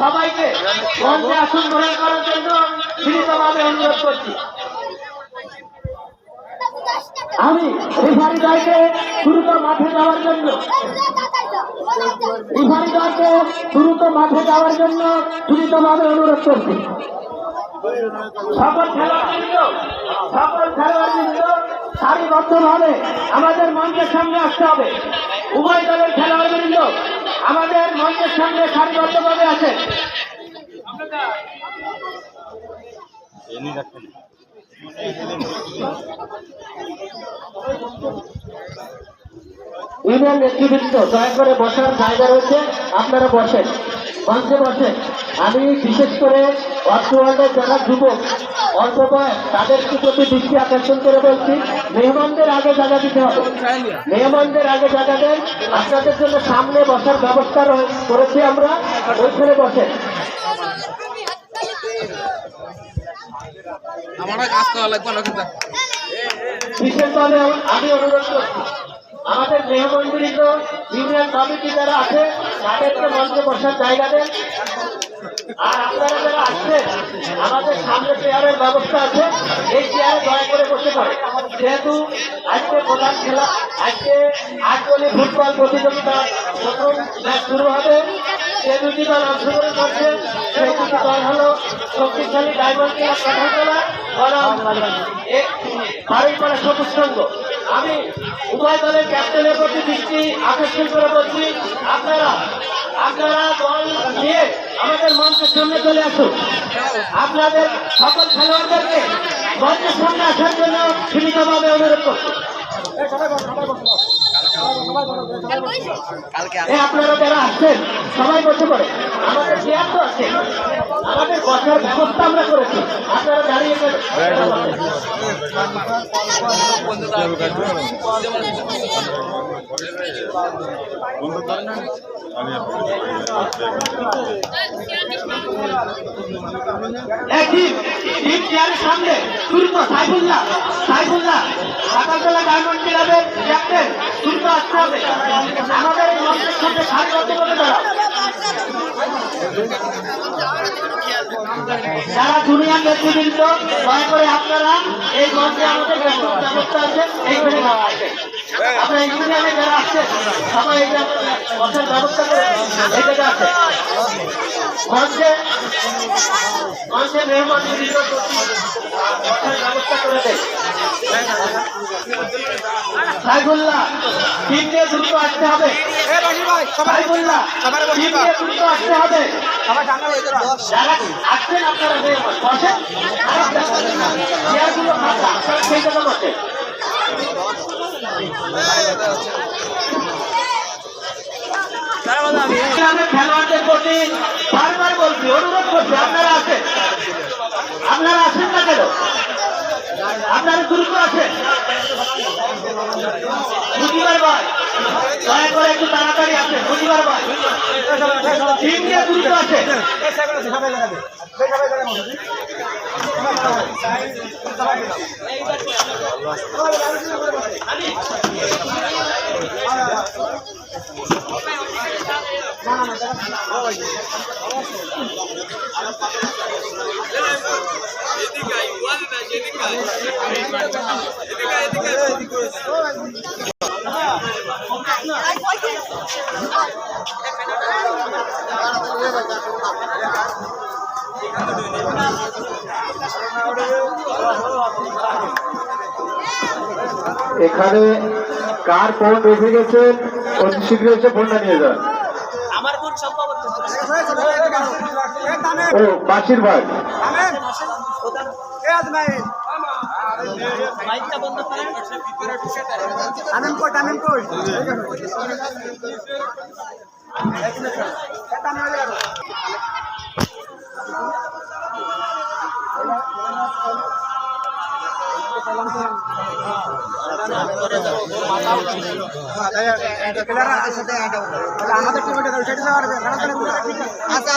সবাইকে মঞ্চে আসন গ্রহণ করার জন্য বিনীতভাবে অনুরোধ করছি। আমি রেফারি দলকে দ্রুত মাঠে যাওয়ার জন্য রেফারি দলকে দ্রুত মাঠে যাওয়ার জন্য বিনীতভাবে অনুরোধ করছি। সকল খেলোয়াড়বৃন্দ সকল খেলোয়াড়বৃন্দ, সারিবদ্ধভাবে আমাদের মঞ্চের সামনে আসতে হবে। উভয় দলের খেলোয়াড়বৃন্দ আমাদের মঞ্চের সামনে সারিবদ্ধভাবে আছে ইউনিয়ন নেতৃবৃন্দ, দয়া করে বসার জায়গা রয়েছে, আপনারা বসেন, মঞ্চে বসেন। আমি বিশেষ করে অর্থওয়ার্ডের যারা যুবক বয়স তাদেরকে প্রতি দৃষ্টি আকর্ষণ করে বলছি মেহমানদের আগে জায়গা দিতে হবে। মেহমানদের আগে জায়গা দেন। আপনাদের জন্য সামনে বসার ব্যবস্থা করেছি আমরা। ওইখানে বসে। বিশেষভাবে আমি অনুরোধ করছি আমাদের মেহমন্ত্রীত ইউনিয়ন কমিটি যারা আছে তাদেরকে মঞ্চে বসার জায়গা দেন। আর আপনারা যারা আসছেন আমাদের সামনে চেয়ারের ব্যবস্থা আছে এই চেয়ারে দয়া করে বসে পড়ে যেহেতু আজকে প্রধান খেলা আজকে আটকলি ফুটবল প্রতিযোগিতা প্রথম ম্যাচ শুরু হবে দুটি দল অংশগ্রহণ করছে সেই দুটি দল হলো শক্তিশালী ডায়মন্ড ক্লাব কাঠাতলা বনাম আমি উভয় দলের ক্যাপ্টেনের প্রতি দৃষ্টি আকর্ষণ করে বলছি, আপনারা আপনারা দল নিয়ে আমাদের মঞ্চের সামনে চলে আসুন। আপনাদের সকল খেলোয়াড়দেরকে মঞ্চের সামনে আসার জন্য সীমিতভাবে অনুরোধ করছি। আপনারা যারা আসছেন সবাই বসে পড়ে। আমাদের চেয়ার তো আছে। আমাদের বসার ব্যবস্থা আমরা করেছি। আপনারা দাঁড়িয়ে সামনে। দ্রুত সাইফুল্লাহ সাইফুল্লাহ, সকালবেলা ডায়মন্ড ক্লাবের ক্যাপ্টেন দ্রুত আসতে হবে আমাদের মঞ্চের করে দাঁড়াও যারা নেতৃবৃন্দ দয়া করে আপনারা এই মঞ্চে আমাদের ব্যবস্থা আছে এইখানে আসেন আপনারা ইউনিয়নে যারা আসছেন, সবাই যে বসার ব্যবস্থা করে, এই জায়গায় আছে মঞ্চে মঞ্চে মেহমান বসার ব্যবস্থা করে দেয় সাইফুল্লাহ টিম দ্রুত আসতে হবে সাইফুল্লাহ টিম দ্রুত আসতে হবে যারা আসছেন আপনারা বসেন চেয়ারগুলো ফাঁকা আপনারা সেই জায়গায় বসেন খেলোয়াড়দের প্রতি বারবার বলছি অনুরোধ করছি আপনারা আছেন আপনারা আছেন না কেন আপনারা দ্রুত আছেন বুঝিবার ভাই দয়া করে একটু তাড়াতাড়ি আসেন বুঝিবার ভাই টিম নিয়ে এখানে কার ফোন রেখে গেছেন অতি শীঘ্র এসে ফোনটা নিয়ে যান। আমার কোন সম্ভবত ও বাসির ভাই। মাইকটা বন্ধ আমাদের টিমে সেটা যাওয়ার আচ্ছা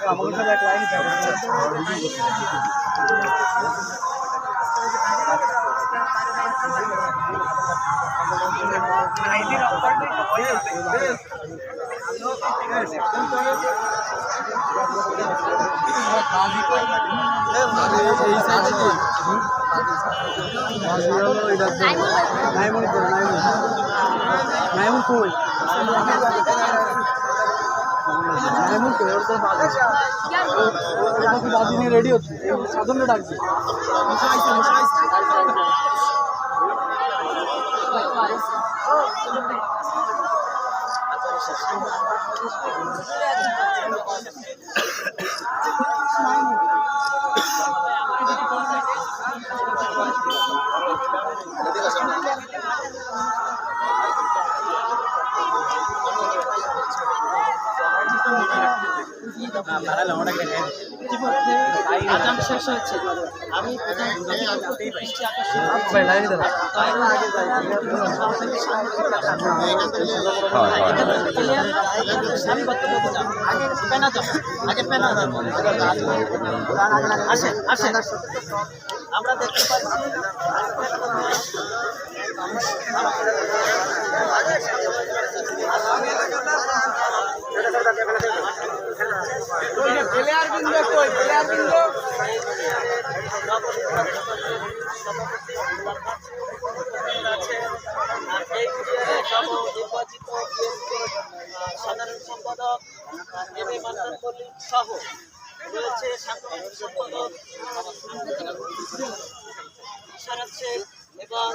নাইমুল নাইমুল কই নাইমুল কই ওর তো বাজে ওর তো বাজি নিয়ে রেডি হচ্ছে। সাধনে ডাকছে। শেষ হয়েছে আমি বৃষ্টি আকাশে ভাই লাইনে দাঁড়া আগে পেনা যাও আগে পেনা যাও আসেন আসেন আমরা দেখতে পাচ্ছি প্লেয়ার বিন্দু কই প্লেয়ার বিন্দু নির্বাচিত সাধারণ সম্পাদক এম এ মান্নান মল্লিক সহ রয়েছে সাংগঠনিক সম্পাদক ইশারাত শেখ এবং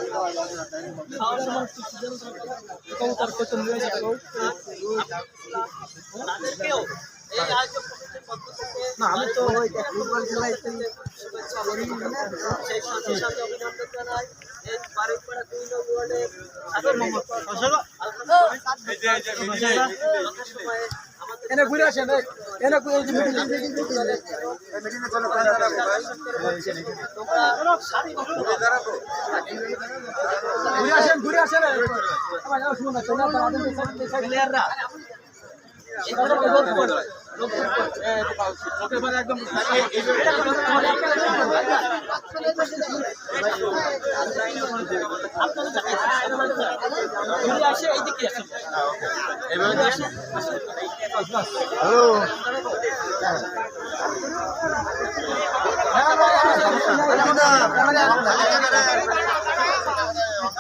তাদেরকেও না আমি তো ওই ফুটবল অভিনন্দন সেই সাথে সাথে অভিনন্দন জানাই এই বাড়িপাড়া দুই নং ওয়ার্ডের সাধারণ সম্পাদক যথাসময়ে আমাদের এনে ঘুরে আসেন এনে ঘুরে ঘুরে আসেন ঘুরে আসেন। প্লেয়াররা এখানে লোক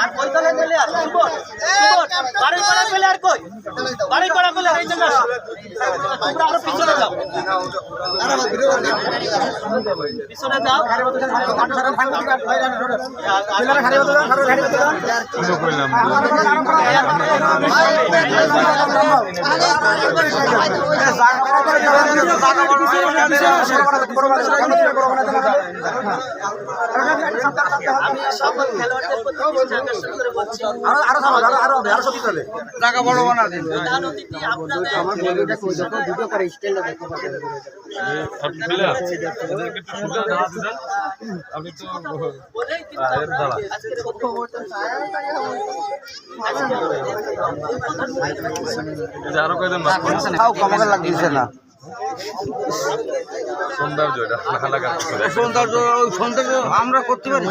আর ওই দলে প্লেয়ার সুবল সুবল বাড়ি পাড়া প্লেয়ার কই বাড়ি পাড়া প্লেয়ার এই জন্য। তোমরা আরও পিছনে যাও পিছনে যাও আমি টাকা বড় বানা দিন। আমি তো আরও কয়জন না। সৌন্দর্য সৌন্দর্য। সৌন্দর্য আমরা করতে পারি।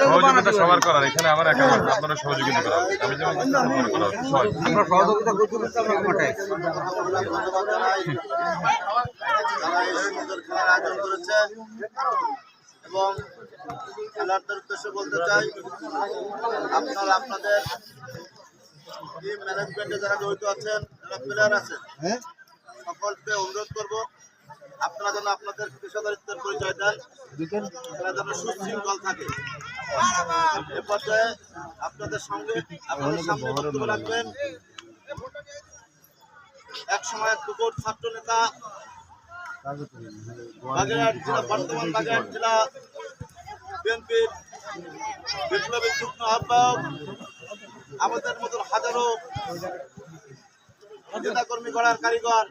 সহযোগিতা সবার করার এখানে আমার একা আপনারা সহযোগিতা করা আমি যেমন করছি, আপনারা করা উচিত, সবাই। আমরা সহযোগিতা করতে করতে আমরা মাঠাই যারা এই সুন্দর খেলার আয়োজন করেছে এবং খেলার উদ্দেশ্যে বলতে চাই আপনারা আপনাদের টিম ম্যানেজমেন্টে যারা জড়িত আছেন যারা প্লেয়ার আছেন সকলকে অনুরোধ করব আপনারা যেন আপনাদের পেশাদারিত্বের পরিচয় দেন তারা যেন সুশৃঙ্খল থাকে এ পর্যায়ে আপনাদের সঙ্গে আপনাদের সামনে বক্তব্য রাখবেন এক সময় কুকুর ছাত্র নেতা বাগেরহাট জেলা বর্তমান বাগেরহাট জেলা বিএনপির বিপ্লবী যুগ্ম আহ্বায়ক আমাদের মতন হাজারো নেতাকর্মী গড়ার কারিগর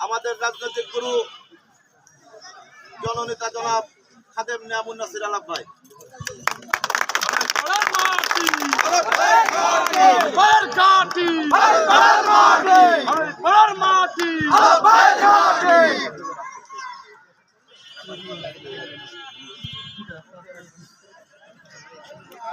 আমাদের রাজনৈতিক গুরু জননেতা জনাব খাদেম নিয়ামুন নাসির আলাপ ভাই।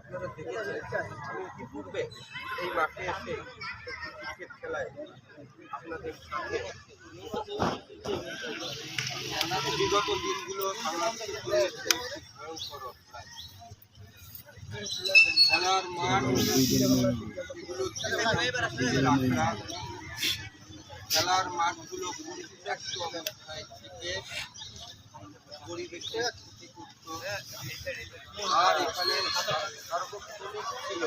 আপনারা দেখেছেন আমি ইতিপূর্বে এই মাঠে এসে আপনাদের বিগত দিনগুলো। খেলার মাঠ মাঠগুলো পরিত্যক্ত অবস্থায় থেকে পরিবেশের আর এখানে সার্বক্ষণিক ছিল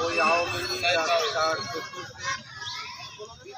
ওই আওয়ামী লীগ আর তার চতুর্থে বিভিন্ন প্রকার অপকর্ম করার কথা একদিকে মাদক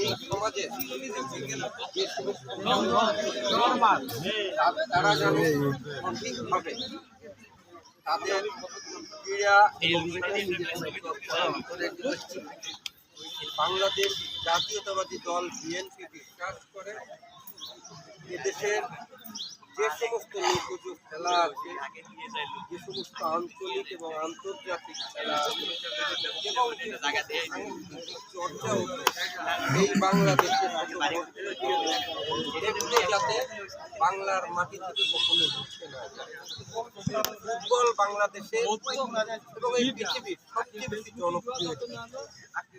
এই সমাজে তারা বাংলাদেশ জাতীয়তাবাদী দল বিএনপি বিশ্বাস করে। এদেশের যে সমস্ত নির্বাচক খেলা আছে যে সমস্ত আঞ্চলিক এবং আন্তর্জাতিক খেলা আছে এবং চর্চা এই বাংলাদেশের এগুলো যাতে বাংলার মাটি থেকে কখনো মুছে না। ফুটবল বাংলাদেশে এবং এই পৃথিবীর সবচেয়ে বেশি জনপ্রিয় খেলা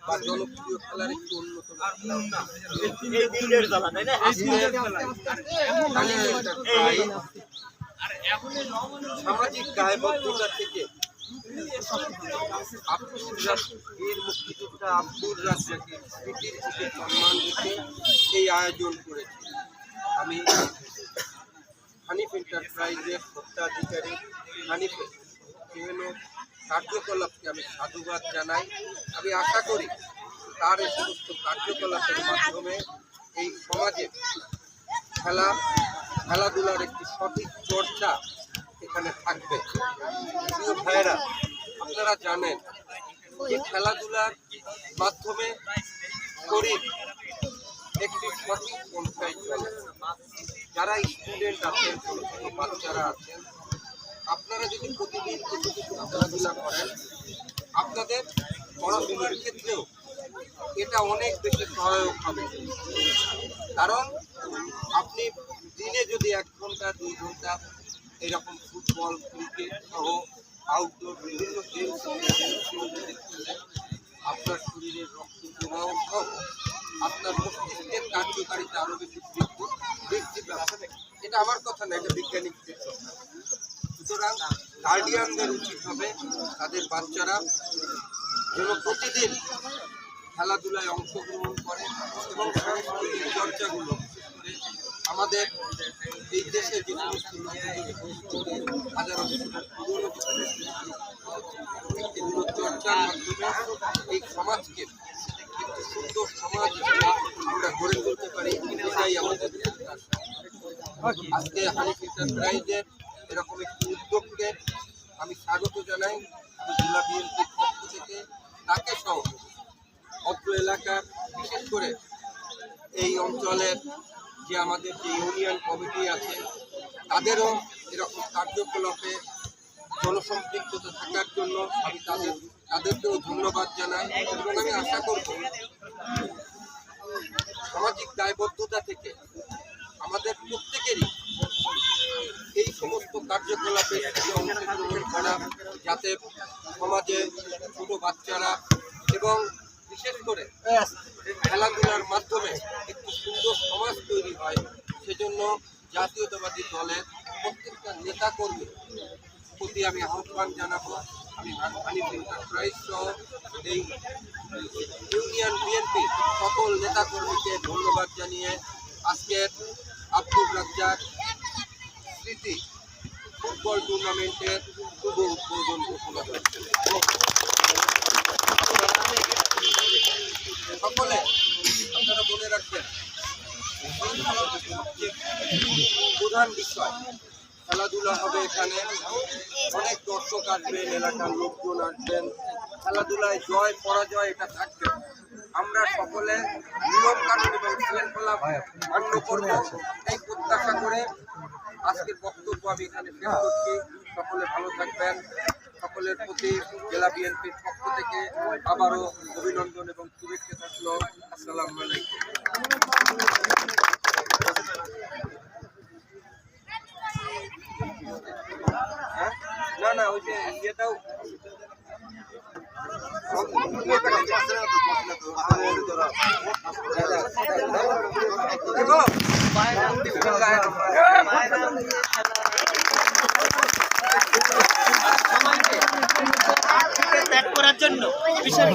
বা জনপ্রিয় খেলার একটি অন্যতম খেলা। সামাজিক সম্মান দিতে এই আয়োজন করেছে। আমি হানিফ এন্টারপ্রাইজের স্বত্বাধিকারী হানিফ বিভিন্ন কার্যকলাপকে আমি সাধুবাদ জানাই। আমি আশা করি তার এই সমস্ত কার্যকলাপের মাধ্যমে এই সমাজে খেলা, খেলাধুলার একটি সঠিক চর্চা এখানে থাকবে। ভাইয়েরা, আপনারা জানেন যে খেলাধুলার মাধ্যমে শরীর একটি সঠিক পন্থায় চলে। যারা স্টুডেন্ট আছেন, ছোট বাচ্চারা আছেন, আপনারা যদি প্রতিদিন কিছু কিছু খেলাধুলা করেন, আপনাদের পড়াশোনার ক্ষেত্রেও এটা অনেক বেশি সহায়ক হবে। কারণ আপনি দিনে যদি এক ঘণ্টা, দুই ঘণ্টা এরকম ফুটবল, ক্রিকেট সহ আউটডোর বিভিন্ন যদি আপনার শরীরের রক্ত প্রবাহ আপনার মস্তিষ্কের কার্যকারিতা আরও বেশি বৃদ্ধি বৃদ্ধি এটা আমার কথা না, এটা বিজ্ঞানিকদের কথা। সুতরাং গার্ডিয়ানদের উচিত হবে তাদের বাচ্চারা যেন প্রতিদিন খেলাধুলায় অংশগ্রহণ করে এবং সাংস্কৃতিক চর্চাগুলো আজকে হানিফ এন্টারপ্রাইজের এরকম একটি উদ্যোগকে আমি স্বাগত জানাই জেলা বিএনপির পক্ষ থেকে, তাকে সহ অত্র এলাকার, বিশেষ করে এই অঞ্চলের যে আমাদের যে ইউনিয়ন কমিটি আছে, তাদেরও এরকম কার্যকলাপে জনসম্পৃক্ততা থাকার জন্য আমি তাদের, তাদেরকেও ধন্যবাদ জানাই। এবং আমি আশা করব সামাজিক দায়বদ্ধতা থেকে আমাদের প্রত্যেকেরই এই সমস্ত কার্যকলাপে অংশগ্রহণ করা, যাতে সমাজে ছোট বাচ্চারা এবং বিশেষ করে খেলাধুলার মাধ্যমে একটি সুন্দর সমাজ তৈরি হয়, সেজন্য জাতীয়তাবাদী দলের প্রত্যেকটা নেতাকর্মী প্রতি আমি আহ্বান জানাব। আমি হানিফ এই ইউনিয়ন বিএনপি সকল নেতাকর্মীকে ধন্যবাদ জানিয়ে আজকের আব্দুর রাজ্জাক স্মৃতি ফুটবল টুর্নামেন্টের শুভ উদ্বোধন ঘোষণা করছে সকলে আপনারা মনে রাখবেন, প্রধান বিষয়, খেলাধুলা হবে এখানে। অনেক দর্শক আসবেন, এলাকার লোকজন আসবেন। খেলাধুলায় জয়, পরাজয় এটা থাকবে। আমরা সকলে নিয়ম কানুন এবং শৃঙ্খলা মান্য করব এই প্রত্যাশা করে আজকের বক্তব্য আমি এখানে শেষ করছি। সকলে ভালো থাকবেন। সকলের প্রতি জেলা বিএনপির পক্ষ থেকে আবারও অভিনন্দন এবং শুভেচ্ছা থাকল। আসসালামু আলাইকুম। হ্যাঁ? না না ওই যে ইয়েটাও ত্যাগ করার জন্য বিশেষ